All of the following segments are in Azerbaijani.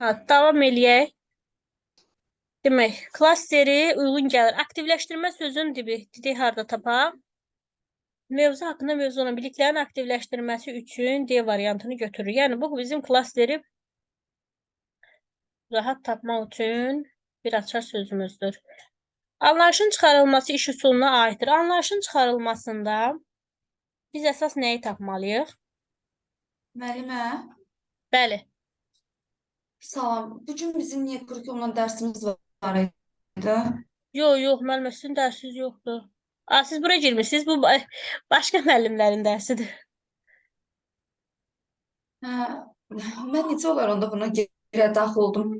Ha, davam eləyək. Demək, klasteri uyğun gəlir. Aktivləşdirmə sözünün dibi, dedik harda tapaq? Mövzu haqqında mövzu olan biliklərin aktivləşdirilməsi üçün D variantını götürür. Yəni bu bizim klasteri rahat tapmaq üçün bir açar sözümüzdür. Anlayışın çıxarılması iş üsuluna aiddir. Anlayışın çıxarılmasında biz əsas nəyi tapmalıyıq? Müəllimə, Bəli. salam. Bu gün bizim niyə kurikulumdan dərsimiz var idi? Yox, yox, müəllimə sizin dərsiniz yoxdur. A, siz bura girmisiniz. Bu ba- başqa müəllimlərin dərsidir. Hə, mən necə olar onda buna girə daxil oldum?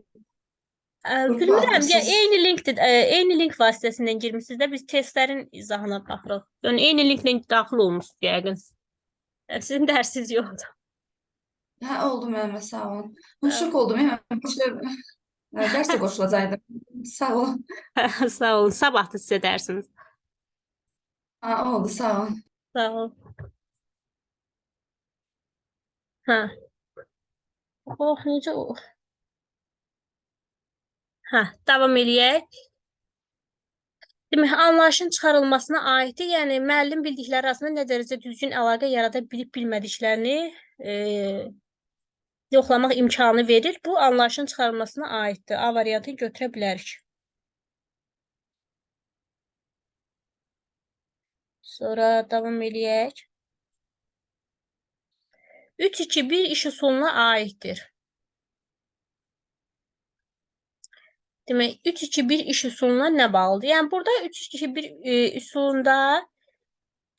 Ə, bilmirəm, ya eyni linkdir, ə, eyni link vasitəsilə girmisiniz də biz testlərin izahına baxırıq. Yəni eyni linklə daxil olmusunuz yəqin. Yəni, Sizin dərsiniz yoxdur. Hə, oldu müəllimə, sağ olun. Mən şok oldum, yəni dərsə qoşulacaqdım. Sağ olun. Sağ olun. Sabah da sizə dərsiniz. Ha, oldu, sağ olun. Sağ ol. Hə. Oh, necə o? Hə, davam eləyək. Demək, anlayışın çıxarılmasına aiddir. Yəni müəllim bildikləri arasında nə dərəcədə düzgün əlaqə yarada bilib bilmədiklərini e, yoxlamaq imkanı verir. Bu anlayışın çıxarılmasına aiddir. A variantını götürə bilərik. Sonra davam eləyək. 3-2-1 iş üsuluna aiddir. Demək, 3-2-1 iş üsuluna nə bağlıdır? Yəni burada 3-2-1 e, üsulunda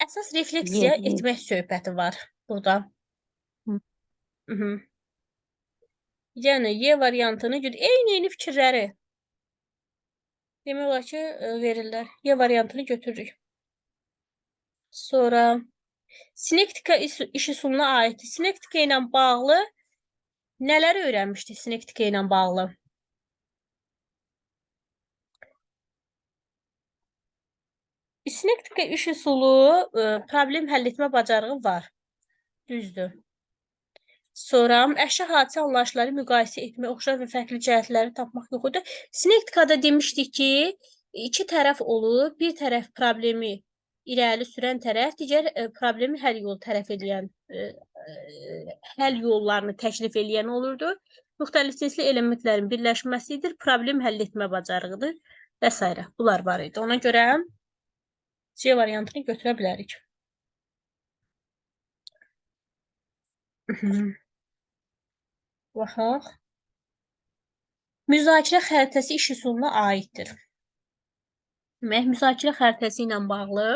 əsas refleksiya Yedi. etmək söhbəti var burada. Hı. Yəni Y variantını gör eyni-eyni fikirləri demək olar ki, e, verirlər. Y variantını götürürük. Sonra sinektika iş üsuluna aiddir. Sinektika ilə bağlı nələri öyrənmişdik sinektika ilə bağlı? Sinektika iş üsulu e, problem həll etmə bacarığı var. Düzdür. Sonra əşya hadisə anlayışları müqayisə etmək, oxşar və fərqli cəhətləri tapmaq yox idi. Sinektikada demişdik ki, iki tərəf olur. Bir tərəf problemi irəli sürən tərəf, digər e, problemi həll yolu tərəf edən e, e, həll yollarını təklif edən olurdu. Müxtəlif cinsli elementlərin birləşməsidir, problem həll etmə bacarığıdır və s. Bunlar var idi. Ona görə C variantını götürə bilərik. Baxaq. Müzakirə xəritəsi iş üsuluna aiddir. Demək, müzakirə xəritəsi ilə bağlı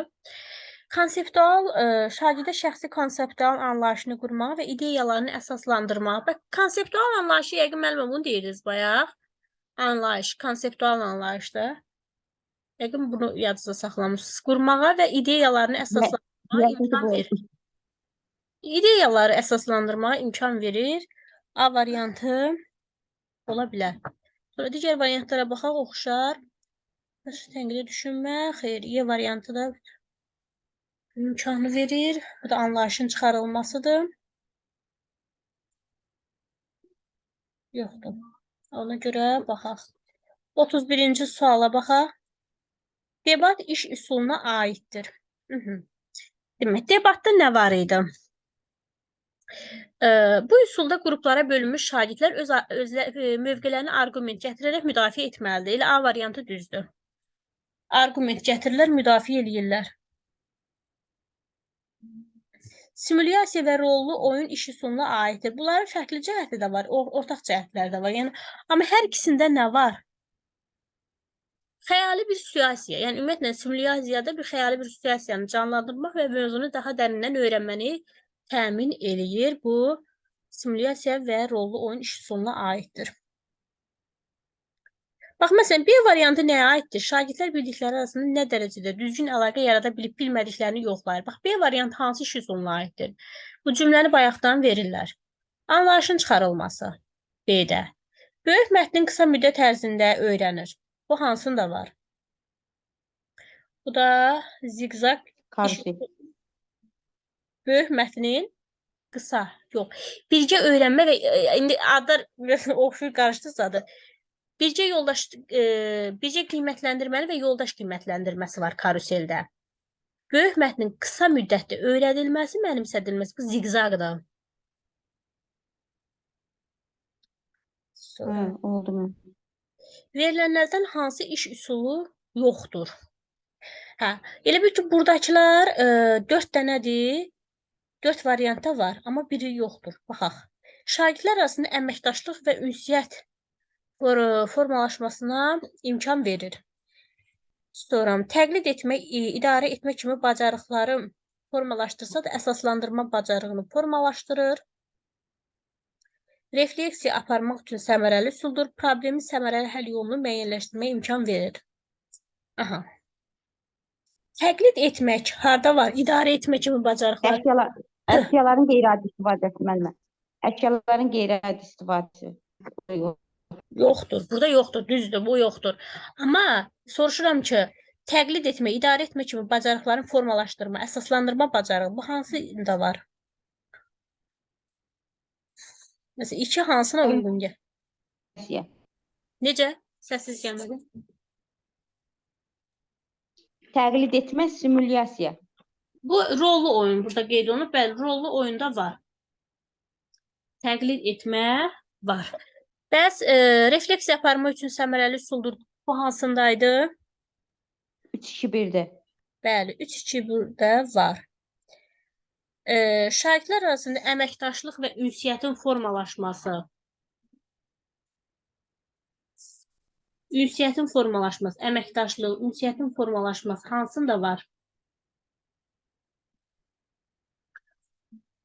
konseptual ə, şagirdə şəxsi konseptual anlayışını qurmağı və ideyalarını əsaslandırmağı. Bax, konseptual anlayışı yəqin müəllimə bunu deyirdiniz bayaq. Anlayış, konseptual anlayışdır. Yəqin bunu yadınızda saxlamısınız. Qurmağa və ideyalarını əsaslandırmağa imkan verir. İdeyaları əsaslandırmağa imkan verir. A variantı ola bilər. Sonra digər variantlara baxaq, oxşar. Baş tənqidi düşünmə, xeyr, Y variantı da imkanı verir. Bu da anlayışın çıxarılmasıdır. Yoxdur. Ona görə baxaq. 31-ci suala baxaq. Debat iş üsuluna aiddir. Mhm. Demək, debatda nə var idi? Bu üsulda qruplara bölünmüş şagirdlər öz özlə, ə, mövqelərini arqument gətirərək müdafiə etməlidir. Elə A variantı düzdür. Arqument gətirirlər, müdafiə eləyirlər. Simulyasiya və rollu oyun iş üsuluna aiddir. Bunların fərqli cəhəti də var, or ortaq cəhətləri də var. Yəni amma hər ikisində nə var? Xəyali bir situasiya, yəni ümumiyyətlə simulyasiyada bir xəyali bir situasiyanı canlandırmaq və mövzunu daha dərindən öyrənməni təmin eləyir. Bu simulyasiya və rollu oyun iş üsuluna aiddir. Bax, məsələn, B variantı nəyə aiddir? Şagirdlər bildikləri arasında nə dərəcədə düzgün əlaqə yarada bilib bilmədiklərini yoxlayır. Bax, B variantı hansı iş üsuluna aiddir? Bu cümləni bayaqdan verirlər. Anlayışın çıxarılması B-də. Böyük mətnin qısa müddət ərzində öyrənir. Bu hansında var? Bu da ziqzaq iş Karşı. böyük mətnin qısa, yox. Birgə öyrənmə və e, indi adlar oxşur qarışdırsa da birgə yoldaş e, birgə qiymətləndirməli və yoldaş qiymətləndirməsi var karuseldə. Böyük mətnin qısa müddətdə öyrədilməsi, mənimsədilməsi bu ziqzaqdır. Sonra Hə, oldu mu? verilənlərdən hansı iş üsulu yoxdur? Hə, elə bil ki, buradakılar e, 4 dənədir. 4 variantda var, amma biri yoxdur. Baxaq. Şagirdlər arasında əməkdaşlıq və ünsiyyət formalaşmasına imkan verir. Sonra təqlid etmək, idarə etmək kimi bacarıqları formalaşdırsa da əsaslandırma bacarığını formalaşdırır. Refleksiya aparmaq üçün səmərəli üsuldur. Problemin səmərəli həll yolunu müəyyənləşdirməyə imkan verir. Aha. Təqlid etmək harda var? İdarə etmək kimi bacarıqlar. Əşyalar, əşyaların qeyri-adi istifadəsi müəllimə. Əşyaların qeyri-adi istifadəsi. Yox. Yoxdur. Burada yoxdur. Düzdür, bu yoxdur. Amma soruşuram ki, təqlid etmə, idarə etmə kimi bacarıqların formalaşdırma, əsaslandırma bacarığı bu hansında var? Məsələn, iki hansına uyğun gəl? Əşya. Necə? Səssiz gəlmədi. Təqlid etmə, simulyasiya. Bu rollu oyun burada qeyd olunub. Bəli, rollu oyunda var. Təqlid etmə var. Bəs e, refleksiya aparmaq üçün səmərəli üsuldur. Bu hansındaydı? 3-2-1-də. Bəli, 3-2 burada var. E, şagirdlər arasında əməkdaşlıq və ünsiyyətin formalaşması. Ünsiyyətin formalaşması, əməkdaşlıq, ünsiyyətin formalaşması hansında var?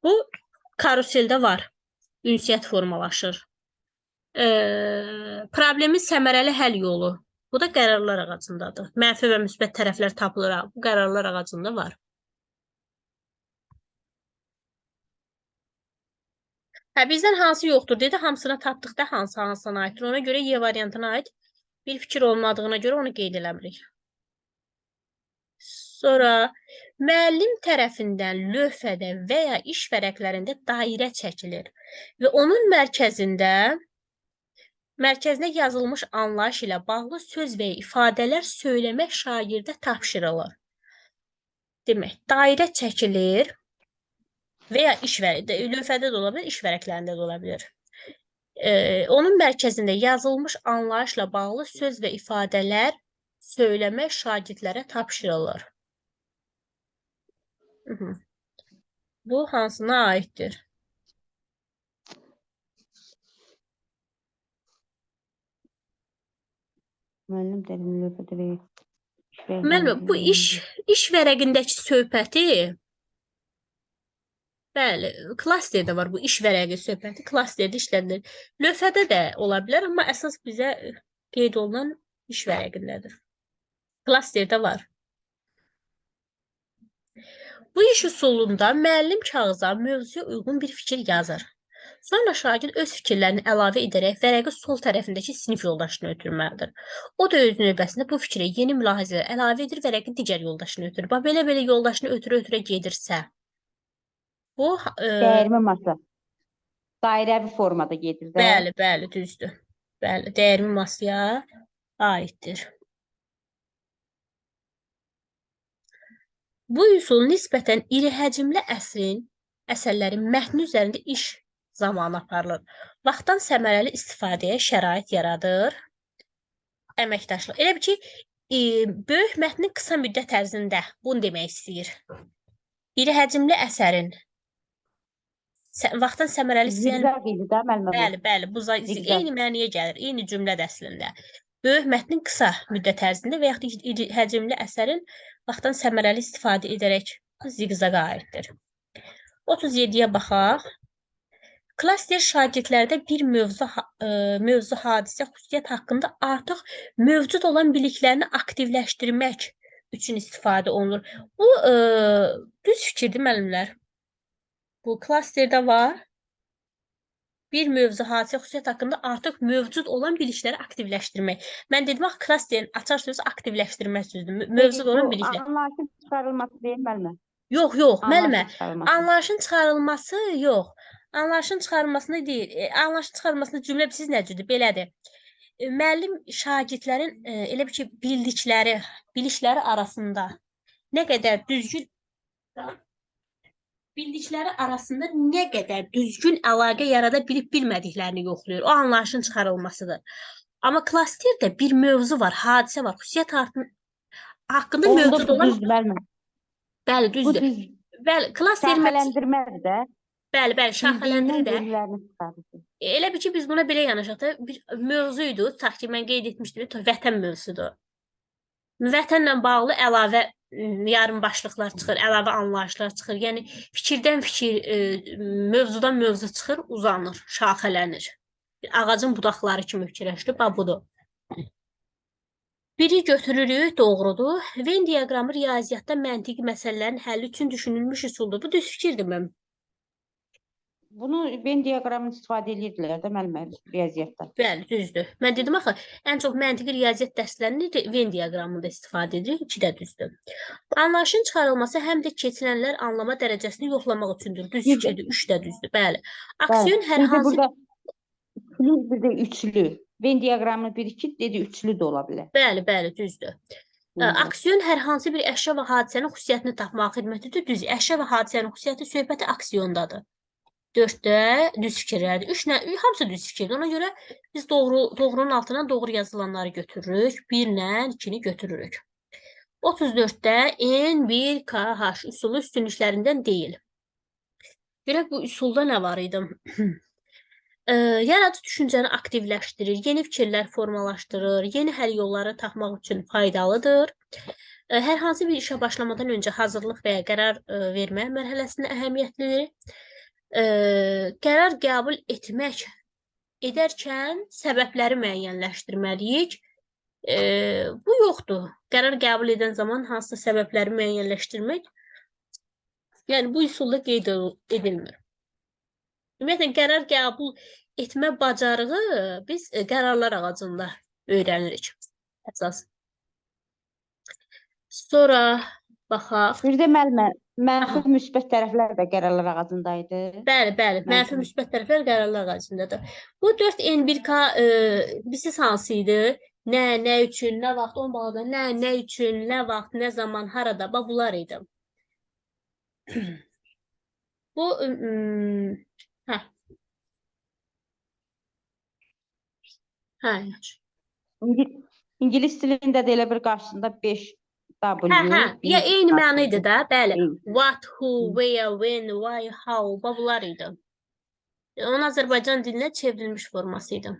Bu karuseldə var. Ünsiyyət formalaşır. E, problemin səmərəli həll yolu. Bu da qərarlar ağacındadır. Mənfi və müsbət tərəflər tapılır. Bu qərarlar ağacında var. Hə, bizdən hansı yoxdur dedi. Hamısına tapdıqda hansı hansına aiddir. Ona görə Y variantına aid bir fikir olmadığına görə onu qeyd eləmirik. Sonra müəllim tərəfindən lövhədə və ya iş vərəqlərində dairə çəkilir və onun mərkəzində mərkəzinə yazılmış anlayış ilə bağlı söz və ifadələr söyləmək şagirdə tapşırılır. Demək, dairə çəkilir və ya iş lövhədə də ola bilər, iş vərəqlərində də ola bilər. Ee, onun mərkəzində yazılmış anlayışla bağlı söz və ifadələr söyləmək şagirdlərə tapşırılır. Bu hansına aiddir? Müəllim dərin lövhədə və Müəllim, bu iş iş vərəqindəki söhbəti Bəli, klasterdə var bu iş vərəqi söhbəti, klasterdə işlədilir. Lövhədə də ola bilər, amma əsas bizə qeyd olunan iş vərəqindədir. Klasterdə var. Bu iş üsulunda müəllim kağıza mövzuya uyğun bir fikir yazır. Sonra şagird öz fikirlərini əlavə edərək vərəqi sol tərəfindəki sinif yoldaşına ötürməlidir. O da öz növbəsində bu fikrə yeni mülahizələr əlavə edir, vərəqi digər yoldaşına ötürür. Bax belə-belə yoldaşını ötürə-ötürə gedirsə, bu e, Dəyirmi masa. Dairəvi formada gedir də. Bəli, bəli, düzdür. Bəli, dəyirmi masaya aiddir. Bu üsul nisbətən iri həcmli əsrin əsərlərin mətni üzərində iş zamanı aparılır. Vaxtdan səmərəli istifadəyə şərait yaradır. Əməkdaşlıq. Elə bil ki, e, böyük mətnin qısa müddət ərzində bunu demək istəyir. İri həcmli əsərin sə- vaxtdan səmərəli istəyən idi də müəllimə. Bəli, bəli, bu eyni məniyə gəlir, eyni cümlədir əslində. Böyük mətnin qısa müddət ərzində və yaxud iri həcmli əsərin vaxtdan səmərəli istifadə edərək ziqzaqa aiddir. 37-yə baxaq. Klaster şagirdlərdə bir mövzu, e, mövzu hadisə, xüsusiyyət haqqında artıq mövcud olan biliklərini aktivləşdirmək üçün istifadə olunur. Bu e, düz fikirdir müəllimlər. Bu klasterdə var. Bir mövzu, hadisə, xüsusiyyət haqqında artıq mövcud olan bilikləri aktivləşdirmək. Mən dedim axı klasterin açar sözü aktivləşdirmək sözdür. Mö- Mövcud olan biliklər. Anlayışın çıxarılması deyil müəllimə. Yox, yox, müəllimə. Anlayışın çıxarılması yox. Anlayışın çıxarılmasını deyil. E, anlayışın çıxarılmasında cümlə siz nə cürdür? Belədir. E, müəllim şagirdlərin e, elə bir ki, bildikləri, bilikləri arasında nə qədər düzgün bildikləri arasında nə qədər düzgün əlaqə yarada bilib bilmədiklərini yoxlayır. O anlayışın çıxarılmasıdır. Amma klasterdə bir mövzu var, hadisə var, xüsusiyyət haqqın- haqqında Onda mövcud olan, düzdür bəli, Bu düzdür. düz Bəli, klaster şaxələndirmədir də. Bəli, bəli, şaxələndirir də. Çıxarır. Elə bir ki, biz buna belə yanaşaq da, bir mövzu idi, tutaq ki, mən qeyd etmişdim, vətən mövzusudur. Vətənlə bağlı əlavə yarım başlıqlar çıxır, əlavə anlayışlar çıxır. Yəni fikirdən fikir, e, mövzudan mövzu çıxır, uzanır, şaxələnir. Bir ağacın budaqları kimi fikirləşdir, bax budur. Biri götürürük, doğrudur. Venn diaqramı riyaziyyatda məntiqi məsələlərin həlli üçün düşünülmüş üsuldur. Bu düz fikirdir mən. Bunu Venn diaqramını istifadə edirdilər də müəllimə riyaziyyatda. Bəli, düzdür. Mən dedim axı, ən çox məntiqi riyaziyyat dərslərində de- Venn diaqramında istifadə edirik, iki də düzdür. Anlayışın çıxarılması həm də keçirilənlər anlama dərəcəsini yoxlamaq üçündür. Düz Bir də- fikirdir, üç də düzdür. Bəli. Aksiyon hər Bir də hansı burada ikili, bir də üçlü. Venn diaqramı bir iki dedi üçlü də ola bilər. Bəli, bəli, düzdür. Aksiyon hər hansı bir əşya və hadisənin xüsusiyyətini tapmağa xidmətidir. Düz. Əşya və hadisənin xüsusiyyəti söhbəti aksiyondadır. 4-də düz fikirlərdir. 3 nə hamısı düz fikirdir. Ona görə biz doğru doğrunun altına doğru yazılanları götürürük. 1 ilə 2-ni götürürük. 34-də N1 KH üsulu üstünlüklərindən deyil. Görək bu üsulda nə var idi? Ə, Yaradıcı düşüncəni aktivləşdirir, yeni fikirlər formalaşdırır, yeni həll yolları tapmaq üçün faydalıdır. Ə, Hər hansı bir işə başlamadan öncə hazırlıq və ya qərar ə, vermə mərhələsində əhəmiyyətlidir. Ə, Qərar qəbul etmək edərkən səbəbləri müəyyənləşdirməliyik. Ə, Bu yoxdur. Qərar qəbul edən zaman hansısa səbəbləri müəyyənləşdirmək, yəni bu üsulda qeyd edilmir. Ümumiyyətlə qərar qəbul etmə bacarığı biz e, qərarlar ağacında öyrənirik əsas. Sonra baxaq. Bir də müəllimə mənfi müsbət tərəflər də qərarlar ağacında idi. Bəli, bəli, mənfi müsbət tərəflər qərarlar ağacındadır. Bu 4N1K e, birisi hansı idi? Nə, nə üçün, nə vaxt, on balada, nə, nə üçün, nə vaxt, nə zaman, harada, bax bunlar idi. Bu hə. Hə, yaxşı. İngil İngilis dilində də elə bir qarşısında 5 W. Hə, hə. Ya eyni məna idi də, bəli. What, who, where, when, why, how, bunlar idi. Onun Azərbaycan dilinə çevrilmiş forması idi.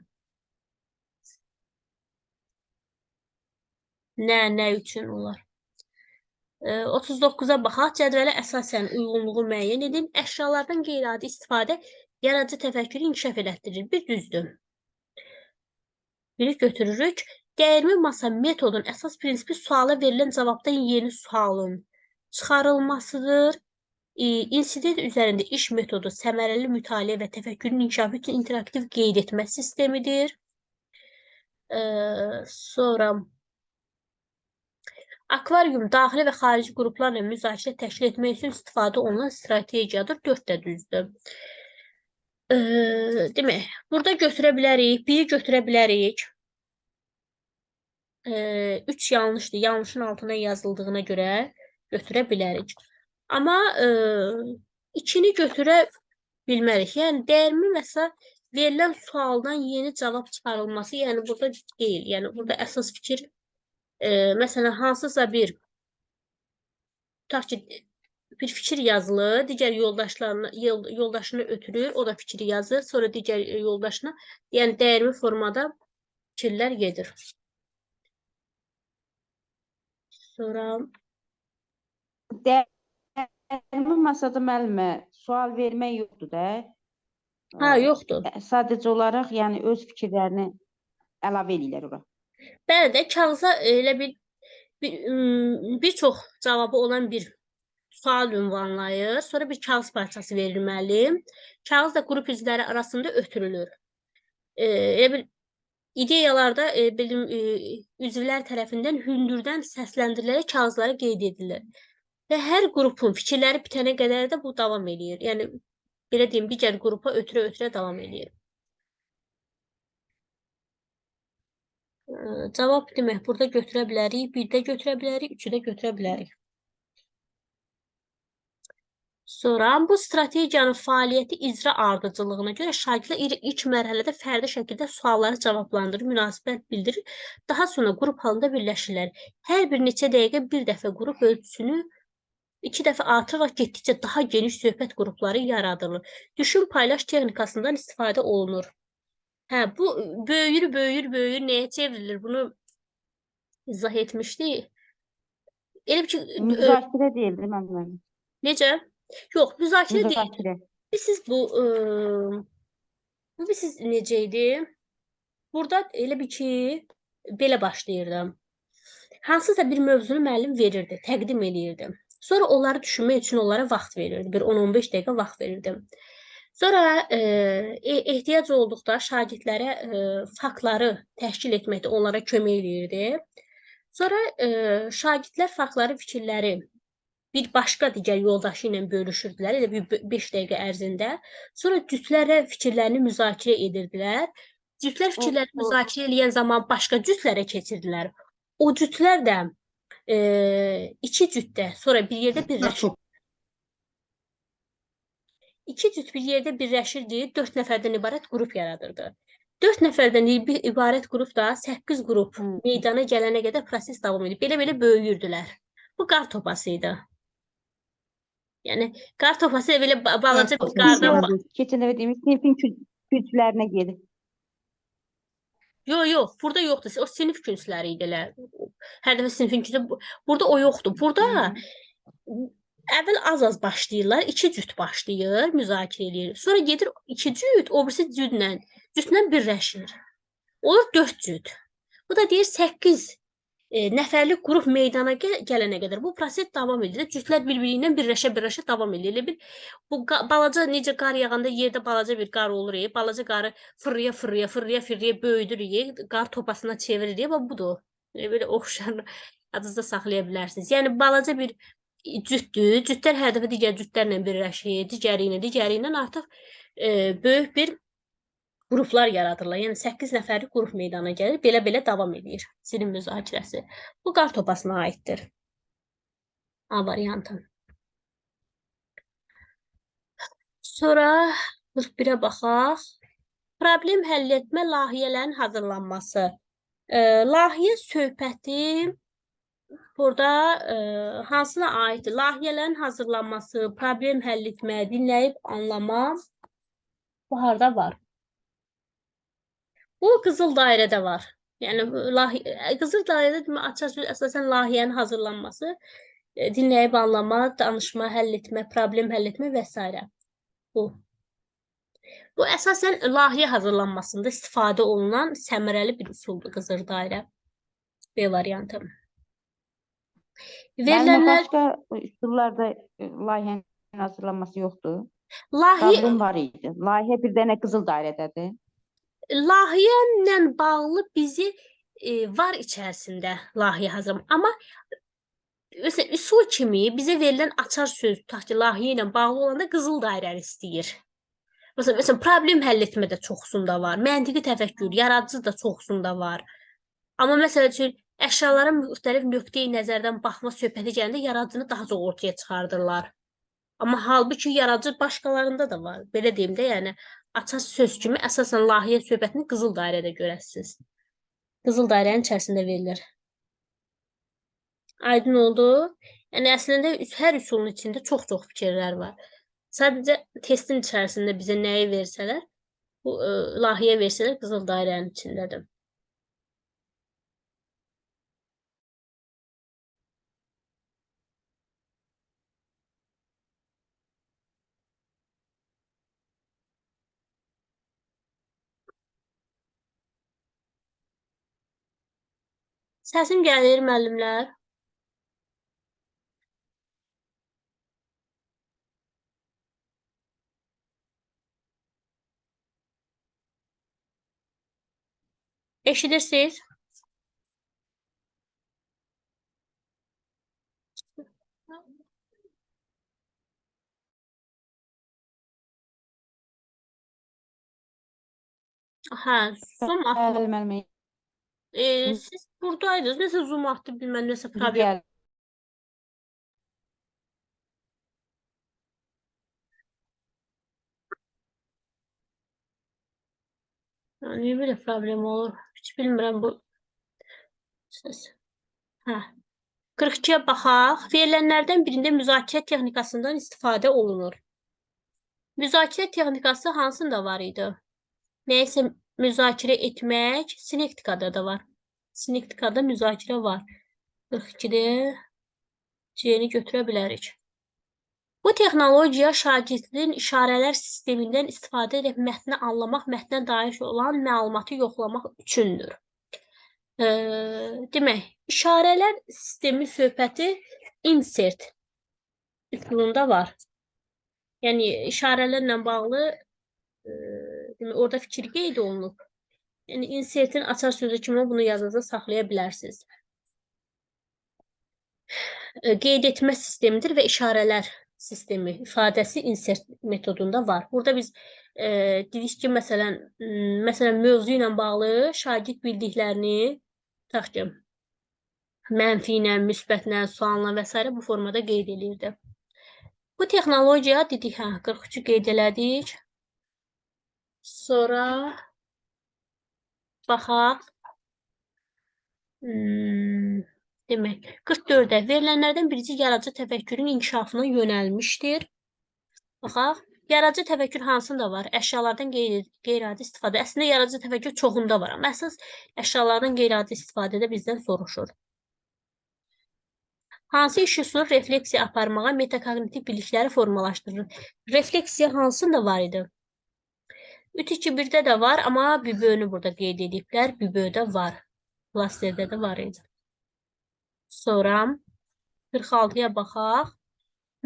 Nə, nə üçün olar? E, 39-a baxaq. Cədvələ əsasən uyğunluğu müəyyən edin. Əşyalardan qeyri-adi istifadə yaradıcı təfəkkürü inkişaf elətdirir. Bir düzdür. Biri götürürük. Dəyirmi masa metodun əsas prinsipi suala verilən cavabdan yeni sualın çıxarılmasıdır. E, İnsident üzərində iş metodu səmərəli mütaliə və təfəkkürün inkişafı üçün interaktiv qeyd etmə sistemidir. E, sonra Akvarium daxili və xarici qruplarla müzakirə təşkil etmək üçün istifadə olunan strategiyadır. 4 də düzdür. Ee, demək, burada götürə bilərik, biri götürə bilərik. Ee, 3 yanlışdır. Yanlışın altına yazıldığına görə götürə bilərik. Amma e, ikini götürə bilmərik. Yəni dəyirmi məsəl verilən sualdan yeni cavab çıxarılması, yəni burada deyil. Yəni burada əsas fikir e, məsələn hansısa bir tutaq ki bir fikir yazılır, digər yoldaşlarına yol, yoldaşını ötürür, o da fikri yazır, sonra digər yoldaşına, yəni dəyərli formada fikirlər gedir. Sonra Dəyərli masada müəllimə sual vermək yoxdur da. Ha, Ə, yoxdur. Sadəcə olaraq, yəni öz fikirlərini əlavə eləyirlər ora. Bəli də kağıza elə bir bir, bir çox cavabı olan bir sual ünvanlayır. Sonra bir kağız parçası verilir müəllim. Kağız da qrup üzvləri arasında ötürülür. E, elə bir ideyalarda e, bilim e, üzvlər tərəfindən hündürdən səsləndirilərək kağızlara qeyd edilir. Və hər qrupun fikirləri bitənə qədər də bu davam eləyir. Yəni belə deyim, digər qrupa ötürə-ötürə davam eləyir. Ə, Cavab demək, burada götürə bilərik, bir də götürə bilərik, üçü də götürə bilərik. Sonra bu strategiyanın fəaliyyəti icra ardıcıllığına görə şagirdlər il- ilk mərhələdə fərdi şəkildə sualları cavablandırır, münasibət bildirir. Daha sonra qrup halında birləşirlər. Hər bir neçə dəqiqə bir dəfə qrup ölçüsünü iki dəfə artıraraq getdikcə daha geniş söhbət qrupları yaradılır. Düşün paylaş texnikasından istifadə olunur. Hə, bu böyüyür, böyüyür, böyüyür. Nəyə çevrilir? Bunu izah etmişdik. Elə bil ki, Müzakirə deyildi mənim. necə? Yox, müzakirə deyil. Müzakirə. Siz bu ıı, bu bir siz necə idi? Burada elə bir ki, belə başlayırdım. Hansısa bir mövzunu müəllim verirdi, təqdim eləyirdi. Sonra onları düşünmək üçün onlara vaxt verirdi. Bir 10-15 dəqiqə vaxt verirdim. Sonra e- ehtiyac olduqda şagirdlərə e, faktları təşkil etməkdə onlara kömək eləyirdi. Sonra e, şagirdlər faktları, fikirləri bir başqa digər yoldaşı ilə bölüşürdülər, elə bir 5 dəqiqə ərzində. Sonra cütlərə fikirlərini müzakirə edirdilər. Cütlər fikirlərini müzakirə edən zaman başqa cütlərə keçirdilər. O cütlər də e, iki cütdə sonra bir yerdə birləşir. İki cüt bir yerdə birləşirdi, 4 nəfərdən ibarət qrup yaradırdı. 4 nəfərdən ibarət qrup da 8 qrup meydana gələnə qədər proses davam edir. Belə-belə böyüyürdülər. Bu qar topası idi. Yəni qar topası belə ba- balaca bir qardan ba- Keçən dəfə demiş, sinifin kü- güclərinə gedir. Yox, yox, burada yoxdur. O sinif künsləri idilər. Hər dəfə sinifin künsü bu- burada o yoxdur. Burada əvvəl az-az başlayırlar, iki cüt başlayır, müzakirə eləyir. Sonra gedir iki cüt, o birisi cütlə, cütlə birləşir. Olur 4 cüt. Bu da deyir 8 e, nəfərlik qrup meydana gəl gələnə qədər bu proses davam edir. Cütlər bir-biri ilə birləşə-birləşə davam edir. Elə bir bu balaca necə qar yağanda yerdə balaca bir qar olur, e, balaca qarı fırlaya fırlaya fırlaya fırlaya böyüdür, e, qar topasına çevirir. E, bax budur. E, belə oxşar adınızda saxlaya bilərsiniz. Yəni balaca bir cütdür. Cütlər hər dəfə digər cütlərlə birləşir, digəri ilə, digəri ilə artıq e, böyük bir qruplar yaradırlar. Yəni 8 nəfərlik qrup meydana gəlir. Belə-belə davam edir sinif müzakirəsi. Bu qar topasına aiddir. A variantı. Sonra 41-ə baxaq. Problem həll etmə layihələrin hazırlanması. E, layihə söhbəti burada e, hansına aiddir? Layihələrin hazırlanması, problem həll etmə, dinləyib anlama bu harda var? Bu qızıl dairədə var. Yəni bu layihə qızıl dairədə demə açar söz əsasən layihənin hazırlanması, e, dinləyib anlama, danışma, həll etmə, problem həll etmə və s. Bu. Bu əsasən layihə hazırlanmasında istifadə olunan səmərəli bir üsuldur qızıl dairə. B variantı. Verilənlər başqa üsullarda e, layihənin hazırlanması yoxdur. layihə var idi. Layihə bir dənə qızıl dairədədir. Layihə ilə bağlı bizi e, var içərisində layihə hazırlam. Amma məsələn üsul kimi bizə verilən açar söz tutaq ki, layihə ilə bağlı olanda qızıl dairəni istəyir. Məsələn, məsələn problem həll etmədə çoxsunda var, məntiqi təfəkkür, yaradıcı da çoxsunda var. Amma məsəl üçün əşyalara müxtəlif nöqteyi nəzərdən baxma söhbəti gələndə yaradıcını daha çox ortaya çıxardırlar. Amma halbuki yaradıcı başqalarında da var. Belə deyim də, yəni açar söz kimi əsasən layihə söhbətini qızıl dairədə görəsiniz. Qızıl dairənin içərisində verilir. Aydın oldu? Yəni əslində hər üsulun içində çox-çox fikirlər var. Sadəcə testin içərisində bizə nəyi versələr, bu ə, layihə versələr qızıl dairənin içindədir. Səsim gəlir müəllimlər? Eşidirsiniz? Hə, Zoom atma. Bəli, müəllimə. E, siz buradaydınız. Nəsə Zoom atdı, bilməm nəsə problem. Gəl. Ya, Niyə belə problem olur? Heç bilmirəm bu səs. Hə. 42-yə baxaq. Verilənlərdən birində müzakirə texnikasından istifadə olunur. Müzakirə texnikası hansında var idi? Nəyisə müzakirə etmək sinektikada da var. Sinektikada müzakirə var. 42-də C-ni götürə bilərik. Bu texnologiya şagirdin işarələr sistemindən istifadə edib mətni anlamaq, mətnə dair olan məlumatı yoxlamaq üçündür. Ee, demək, işarələr sistemi söhbəti insert üslubunda var. Yəni işarələrlə bağlı e, orada fikir qeyd olunub. Yəni insertin açar sözü kimi bunu yazıda saxlaya bilərsiniz. E, qeyd etmə sistemidir və işarələr sistemi ifadəsi insert metodunda var. Burada biz e, dedik ki, məsələn, məsələn mövzu ilə bağlı şagird bildiklərini tutaq ki, mənfi ilə, müsbətlə, sualla və s. bu formada qeyd eləyirdi. Bu texnologiya dedik, hə, 43-ü qeyd elədik. Sonra baxaq. Hmm, demək, 44-də verilənlərdən birisi yaradıcı təfəkkürün inkişafına yönəlmişdir. Baxaq. Yaradıcı təfəkkür hansında var? Əşyalardan qeyri, qeyri-adi istifadə. Əslində yaradıcı təfəkkür çoxunda var, amma əsas əşyalardan qeyri-adi istifadədə bizdən soruşur. Hansı iş üsulu refleksiya aparmağa metakognitiv bilikləri formalaşdırır? Refleksiya hansında var idi? 3-2-1-də də var, amma büböünü burada qeyd ediblər. Bübödə var. Klasterdə də var idi. Sonra 46-ya baxaq.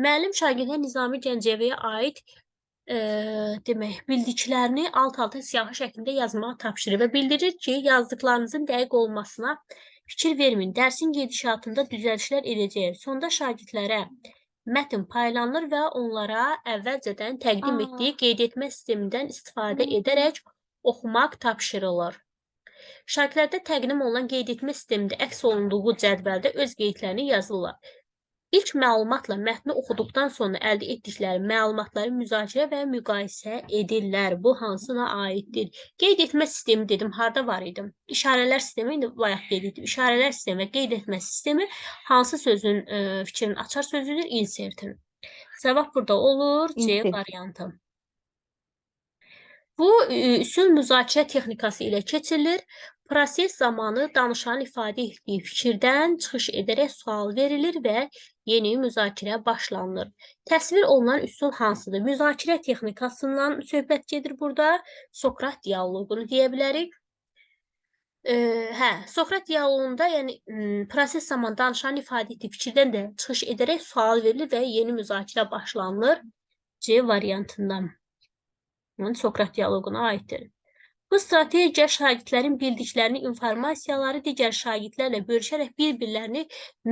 Müəllim şagirdə Nizami Gəncəviyə aid e, demək, bildiklərini alt-alta siyahı şəklində yazmağı tapşırır və bildirir ki, yazdıqlarınızın dəqiq olmasına fikir verməyin. Dərsin gedişatında düzəlişlər edəcəyik. Sonda şagirdlərə mətn paylanır və onlara əvvəlcədən təqdim Aa. etdiyi qeyd etmə sistemindən istifadə edərək oxumaq tapşırılır. Şagirdlərdə təqdim olunan qeyd etmə sistemində əks olunduğu cədvəldə öz qeydlərini yazırlar. İlk məlumatla mətni oxuduqdan sonra əldə etdikləri məlumatları müzakirə və müqayisə edirlər. Bu hansına aiddir? Qeyd etmə sistemi dedim, harda var idi? İşarələr sistemi indi bayaq qeyd etdim. İşarələr sistemi və qeyd etmə sistemi hansı sözün e, fikrin açar sözüdür? Insertin. Cavab burada olur. C variantı. Bu üsul müzakirə texnikası ilə keçirilir. Proses zamanı danışanın ifadə etdiyi fikirdən çıxış edərək sual verilir və yeni müzakirə başlanılır. Təsvir olunan üsul hansıdır? Müzakirə texnikasından söhbət gedir burada. Sokrat dialoqunu deyə bilərik. Ee, hə, Sokrat dialoqunda, yəni proses zamanı danışanın ifadə etdiyi fikirdən də çıxış edərək sual verilir və yeni müzakirə başlanılır. C variantından. Yəni Sokrat dialoquna aiddir. Bu strategiya şagirdlərin bildiklərini, informasiyaları digər şagirdlərlə bölüşərək bir-birlərini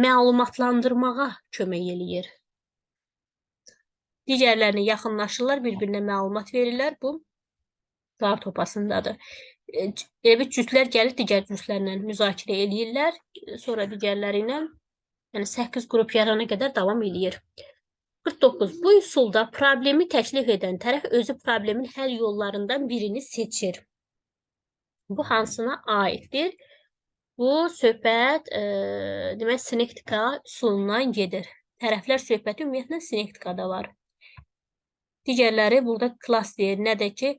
məlumatlandırmağa kömək eləyir. Digərlərinə yaxınlaşırlar, bir-birinə məlumat verirlər. Bu qar topasındadır. Elə cütlər gəlir digər cütlərlə müzakirə eləyirlər, sonra digərləri ilə yəni 8 qrup yarana qədər davam eləyir. 49. Bu üsulda problemi təklif edən tərəf özü problemin həll yollarından birini seçir. Bu hansına aiddir? Bu söhbət e, demək sinektika üsulundan gedir. Tərəflər söhbəti ümumiyyətlə sinektikada var. Digərləri burada klaster nədir ki,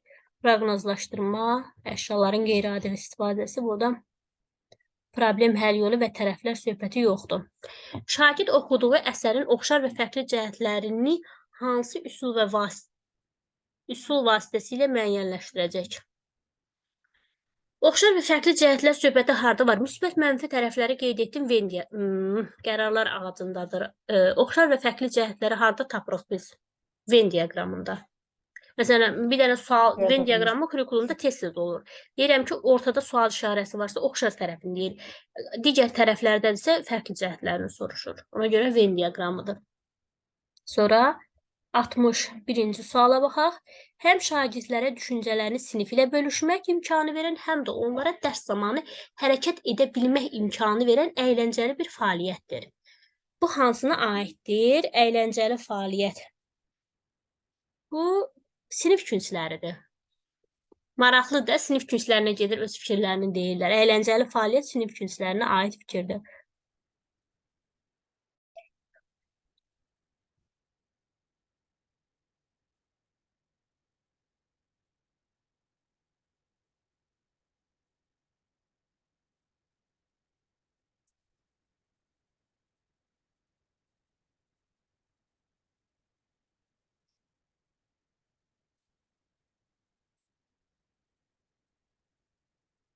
proqnozlaşdırma, əşyaların qeyri-adi istifadəsi burada problem həll yolu və tərəflər söhbəti yoxdur. Şagird oxuduğu əsərin oxşar və fərqli cəhətlərini hansı üsul və vas üsul vasitəsilə müəyyənləşdirəcək? Oxşar və fərqli cəhətlər söhbəti harda var? Müsbət, mənfi tərəfləri qeyd etdim. Venn dia- hmm, qərarlar ağacındadır. E, oxşar və fərqli cəhətləri harda tapırıq biz? Venn diaqramında. Məsələn, bir dənə sual Venn diaqramı kurikulumda tez-tez olur. Deyirəm ki, ortada sual işarəsi varsa oxşar tərəfini deyir. Digər tərəflərdənsə fərqli cəhətlərini soruşur. Ona görə Venn diaqramıdır. Sonra 61-ci suala baxaq. Həm şagirdlərə düşüncələrini sinif ilə bölüşmək imkanı verən, həm də onlara dərs zamanı hərəkət edə bilmək imkanı verən əyləncəli bir fəaliyyətdir. Bu hansına aiddir? Əyləncəli fəaliyyət. Bu sinif künsləridir. Maraqlıdır, sinif künslərinə gedir, öz fikirlərini deyirlər. Əyləncəli fəaliyyət sinif künslərinə aid fikirdir.